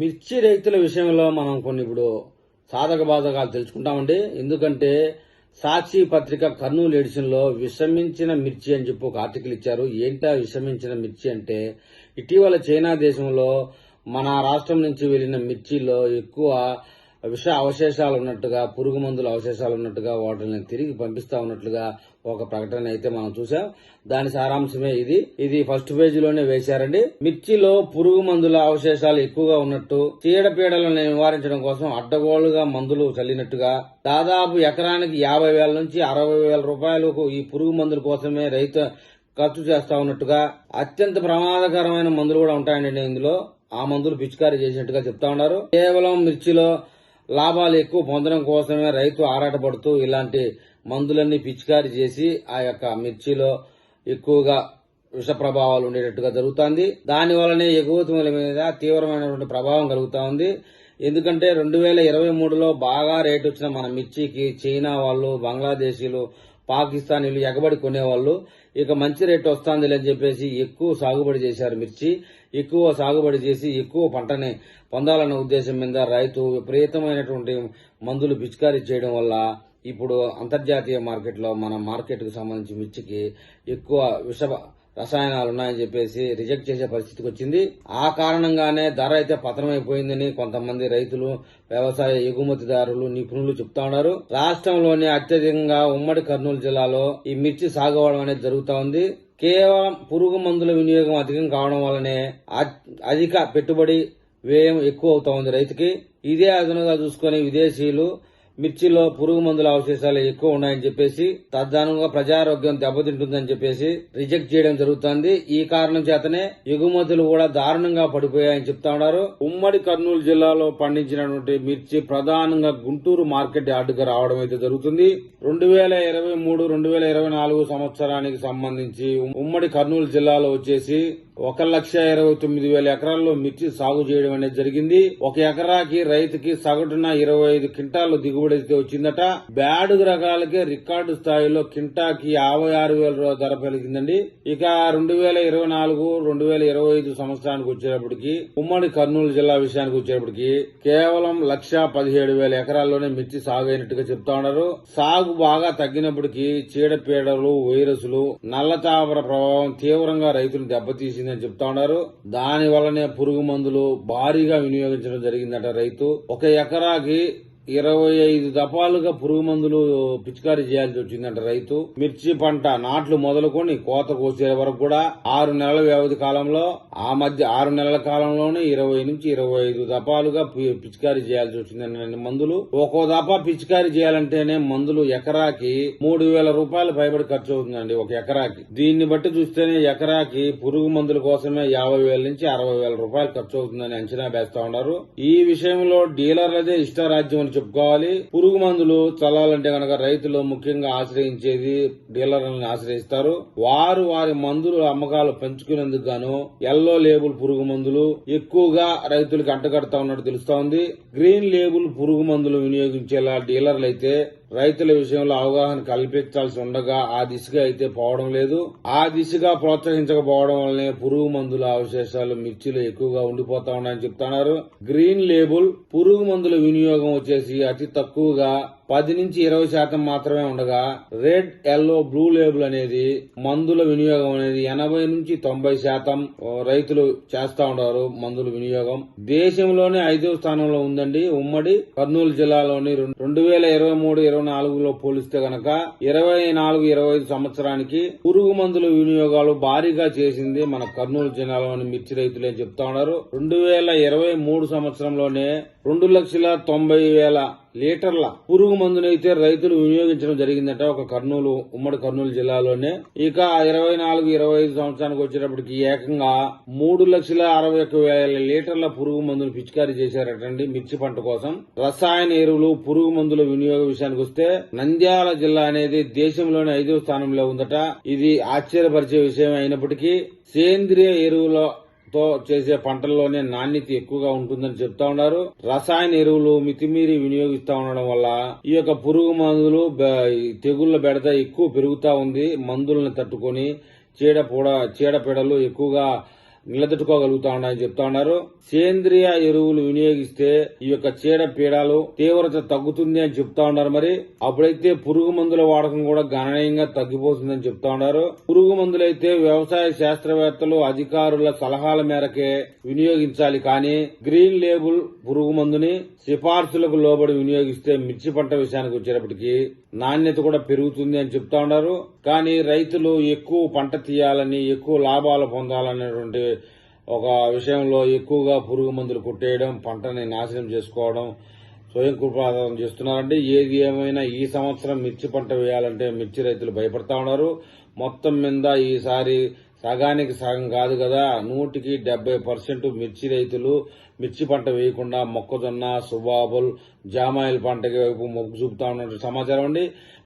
మిర్చి రైతుల విషయంలో మనం కొన్ని ఇప్పుడు సాధక బాధకాలు తెలుసుకుంటామండి. ఎందుకంటే సాక్షి పత్రిక కర్నూలు ఎడిషన్లో విషమించిన మిర్చి అని చెప్పి ఒక ఆర్టికల్ ఇచ్చారు. ఏంటా విషమించిన మిర్చి అంటే ఇటీవల చైనా దేశంలో మన రాష్ట్రం నుంచి వెళ్ళిన మిర్చిలో ఎక్కువ విష అవశేషాలు ఉన్నట్టుగా పురుగు మందుల అవశేషాలు ఉన్నట్టుగా వాటిని తిరిగి పంపిస్తా ఉన్నట్లుగా ఒక ప్రకటన అయితే మనం చూసాం దాని సారాంశమే ఇది. ఇది ఫస్ట్ పేజ్లోనే వేశారండి. మిర్చిలో పురుగు మందుల అవశేషాలు ఎక్కువగా ఉన్నట్టు చీడపీడలను నివారించడం కోసం అడ్డగోళ్ళుగా మందులు చల్లినట్టుగా దాదాపు ఎకరానికి యాభై వేల నుంచి అరవై వేల రూపాయలకు ఈ పురుగు మందుల కోసమే రైతు ఖర్చు చేస్తా ఉన్నట్టుగా అత్యంత ప్రమాదకరమైన మందులు కూడా ఉంటాయండి ఇందులో. ఆ మందులు పిచికారీ చేసినట్టుగా చెప్తా ఉన్నారు. కేవలం మిర్చిలో లాభాలు ఎక్కువ పొందడం కోసమే రైతు ఆరాటపడుతూ ఇలాంటి మందులన్నీ పిచికారీ చేసి ఆ యొక్క మిర్చిలో ఎక్కువగా విష ప్రభావాలు ఉండేటట్టుగా జరుగుతోంది. దాని వల్లనే ఎగువతుల మీద తీవ్రమైనటువంటి ప్రభావం కలుగుతా ఉంది. ఎందుకంటే రెండు వేల ఇరవై మూడులో బాగా రేటు వచ్చిన మన మిర్చికి చైనా వాళ్ళు బంగ్లాదేశీలు పాకిస్తానీలు ఎగబడి కొనేవాళ్ళు ఇక మంచి రేటు వస్తుంది అని చెప్పేసి ఎక్కువ సాగుబడి చేశారు మిర్చి. ఎక్కువ సాగుబడి చేసి ఎక్కువ పంటని పొందాలన్న ఉద్దేశం మీద రైతు విపరీతమైనటువంటి మందులు పిచికారీ చేయడం వల్ల ఇప్పుడు అంతర్జాతీయ మార్కెట్లో మన మార్కెట్కు సంబంధించి మిర్చికి ఎక్కువ విష రసాయనాలు ఉన్నాయని చెప్పేసి రిజెక్ట్ చేసే పరిస్థితికి వచ్చింది. ఆ కారణంగానే ధర అయితే పతనమైపోయిందని కొంతమంది రైతులు వ్యవసాయ ఎగుమతిదారులు నిపుణులు చెప్తా ఉన్నారు. రాష్ట్రంలోని అత్యధికంగా ఉమ్మడి కర్నూలు జిల్లాలో ఈ మిర్చి సాగు అనేది జరుగుతా ఉంది. కేవలం పురుగు మందుల వినియోగం అధికం కావడం వల్లనే అధిక పెట్టుబడి వ్యయం ఎక్కువ అవుతా ఉంది రైతుకి. ఇదే అదనంగా చూసుకొని విదేశీయులు మిర్చిలో పురుగు మందుల అవశేషాలు ఎక్కువ ఉన్నాయని చెప్పేసి తద్దానంగా ప్రజారోగ్యం దెబ్బతింటుందని చెప్పేసి రిజెక్ట్ చేయడం జరుగుతుంది. ఈ కారణం చేతనే ఎగుమతులు కూడా దారుణంగా పడిపోయాయని చెప్తా ఉన్నారు. ఉమ్మడి కర్నూలు జిల్లాలో పండించినటువంటి మిర్చి ప్రధానంగా గుంటూరు మార్కెట్ యార్డుకు రావడం అయితే జరుగుతుంది. రెండు వేల ఇరవై మూడు రెండు వేల ఇరవై నాలుగు సంవత్సరానికి సంబంధించి ఉమ్మడి కర్నూలు జిల్లాలో వచ్చేసి ఒక లక్ష ఇరవై తొమ్మిది వేల ఎకరాల్లో మిర్చి సాగు చేయడం అనేది జరిగింది. ఒక ఎకరాకి రైతుకి సగటున ఇరవై ఐదు క్వింటాలు దిగుబడి అయితే వచ్చిందట. బ్యాడ్ రకాలకే రికార్డు స్థాయిలో కింటాకి యాభై ఆరు వేల రూపాయల ధర పెరిగిందండి. ఇక రెండు వేల ఇరవై నాలుగు రెండు వేల ఇరవై ఐదు సంవత్సరానికి వచ్చేటప్పటికి ఉమ్మడి కర్నూలు జిల్లా విషయానికి వచ్చేటప్పటికి కేవలం లక్ష పదిహేడు వేల ఎకరాల్లోనే మిర్చి సాగు అయినట్టుగా చెప్తా ఉన్నారు. సాగు బాగా తగ్గినప్పటికీ చీడపీడలు వైరస్లు నల్ల తామర ప్రభావం తీవ్రంగా రైతులు జరిగిందని చెప్తా ఉన్నారు. దాని వల్లనే పురుగు మందులు భారీగా వినియోగించడం జరిగిందట రైతు. ఒక ఎకరాకి ఇరవై ఐదు దఫాలుగా పురుగు మందులు పిచికారీ చేయాల్సి వచ్చిందంట రైతు. మిర్చి పంట నాట్లు మొదలుకొని కోత కోసే వరకు కూడా ఆరు నెలల వ్యవధి కాలంలో ఆ మధ్య ఆరు నెలల కాలంలోనే ఇరవై నుంచి ఇరవై ఐదు దఫాలుగా పిచికారీ చేయాల్సి వచ్చిందండి మందులు. ఒక్కో దఫా పిచికారీ చేయాలంటేనే మందులు ఎకరాకి మూడు వేల రూపాయలు పైబడి ఖర్చు అవుతుందండి ఒక ఎకరాకి. దీన్ని బట్టి చూస్తేనే ఎకరాకి పురుగు మందుల కోసమే యాభై వేల నుంచి అరవై వేల రూపాయలు ఖర్చు అవుతుందని అంచనా వేస్తా ఉన్నారు. ఈ విషయంలో డీలర్లదే ఇష్టరాజ్యం అని చెప్పుకోవాలి. పురుగు మందులు చల్లాలంటే కనుక రైతులు ముఖ్యంగా ఆశ్రయించేది డీలర్లను ఆశ్రయిస్తారు. వారు వారి మందులు అమ్మకాలు పెంచుకునేందుకు గాను ఎల్లో లేబుల్ పురుగు మందులు ఎక్కువగా రైతులకు అంటగడతా ఉన్నట్టు తెలుస్తోంది. గ్రీన్ లేబుల్ పురుగు మందులు వినియోగించేలా డీలర్లు అయితే రైతుల విషయంలో అవగాహన కల్పించాల్సి ఉండగా ఆ దిశగా అయితే పోవడం లేదు. ఆ దిశగా ప్రోత్సహించకపోవడం వల్లనే పురుగు మందుల అవశేషాలు మిర్చిలో ఎక్కువగా ఉండిపోతా ఉన్నాయని చెప్తున్నారు. గ్రీన్ లేబుల్ పురుగు మందుల వినియోగం వచ్చేసి అతి తక్కువగా పది నుంచి ఇరవై శాతం మాత్రమే ఉండగా రెడ్ ఎల్లో బ్లూ లేబుల్ అనేది మందుల వినియోగం అనేది ఎనభై నుంచి తొంభై శాతం రైతులు చేస్తా ఉన్నారు మందుల వినియోగం. దేశంలోనే ఐదవ స్థానంలో ఉందండి. ఉమ్మడి కర్నూలు జిల్లాలోని రెండు- రెండు వేల ఇరవై మూడు ఇరవై నాలుగులో పోలిస్తే గనక ఇరవై నాలుగు ఇరవై ఐదు సంవత్సరానికి పురుగు మందుల వినియోగాలు భారీగా చేసింది మన కర్నూలు జిల్లాలోని మిర్చి రైతులే చెప్తా ఉన్నారు. రెండు వేల ఇరవై మూడు సంవత్సరంలోనే రెండు లక్షల తొంభై వేల లీటర్ల పురుగు మందునైతే రైతులు వినియోగించడం జరిగిందట ఒక కర్నూలు ఉమ్మడి కర్నూలు జిల్లాలోనే. ఇక ఇరవై నాలుగు ఇరవై ఐదు సంవత్సరానికి వచ్చేటప్పటికి ఏకంగా మూడు లక్షల అరవై ఒక్క వేల లీటర్ల పురుగు మందులు పిచికారీ చేశారటండి మిర్చి పంట కోసం. రసాయన ఎరువులు పురుగు మందుల వినియోగ విషయానికి వస్తే నంద్యాల జిల్లా అనేది దేశంలోనే ఐదో స్థానంలో ఉందట. ఇది ఆశ్చర్యపరిచే విషయం అయినప్పటికీ సేంద్రియ ఎరువుల తో చేసే పంటల్లోనే నాణ్యత ఎక్కువగా ఉంటుందని చెప్తా ఉన్నారు. రసాయన ఎరువులు మితిమీరి వినియోగిస్తా ఉండడం వల్ల ఈ యొక్క పురుగు మందులు తెగుళ్ళ బెడద ఎక్కువ పెరుగుతా ఉంది. మందులను తట్టుకొని చీడ పూడ చీడపీడలు ఎక్కువగా నిలదొట్టుకోగలుగుతా ఉన్నాయని చెప్తా ఉన్నారు సేంద్రియ ఎరువులు వినియోగిస్తే ఈ యొక్క చీడ పీడాలు తీవ్రత తగ్గుతుంది అని చెప్తా ఉన్నారు మరి. అప్పుడైతే పురుగు మందుల వాడకం కూడా గణనీయంగా తగ్గిపోతుందని చెప్తా ఉన్నారు పురుగు మందులైతే వ్యవసాయ శాస్త్రవేత్తలు అధికారుల సలహాల మేరకే వినియోగించాలి. కానీ గ్రీన్ లేబుల్ పురుగు మందుని సిఫార్సులకు లోబడి వినియోగిస్తే మిర్చి పంట విషయానికి వచ్చేటప్పటికి నాణ్యత కూడా పెరుగుతుంది అని చెప్తా ఉన్నారు కానీ రైతులు ఎక్కువ పంట తీయాలని ఎక్కువ లాభాలు పొందాలనేటువంటి ఒక విషయంలో ఎక్కువగా పురుగు మందులు కొట్టేయడం పంటని నాశనం చేసుకోవడం స్వయం కృపాదానం చేస్తున్నారంటే ఏది ఏమైనా ఈ సంవత్సరం మిర్చి పంట వేయాలంటే మిర్చి రైతులు భయపడతా ఉన్నారు. మొత్తం మీద ఈసారి సగానికి సగం కాదు కదా. నూటికి డెబ్బై పర్సెంట్ మిర్చి రైతులు మిర్చి పంట వేయకుండా మొక్కజొన్న సుబాబుల్ జామాయిల్ పంటకి వైపు మొగ్గు చూపుతా ఉన్నట్టు సమాచారం అండి.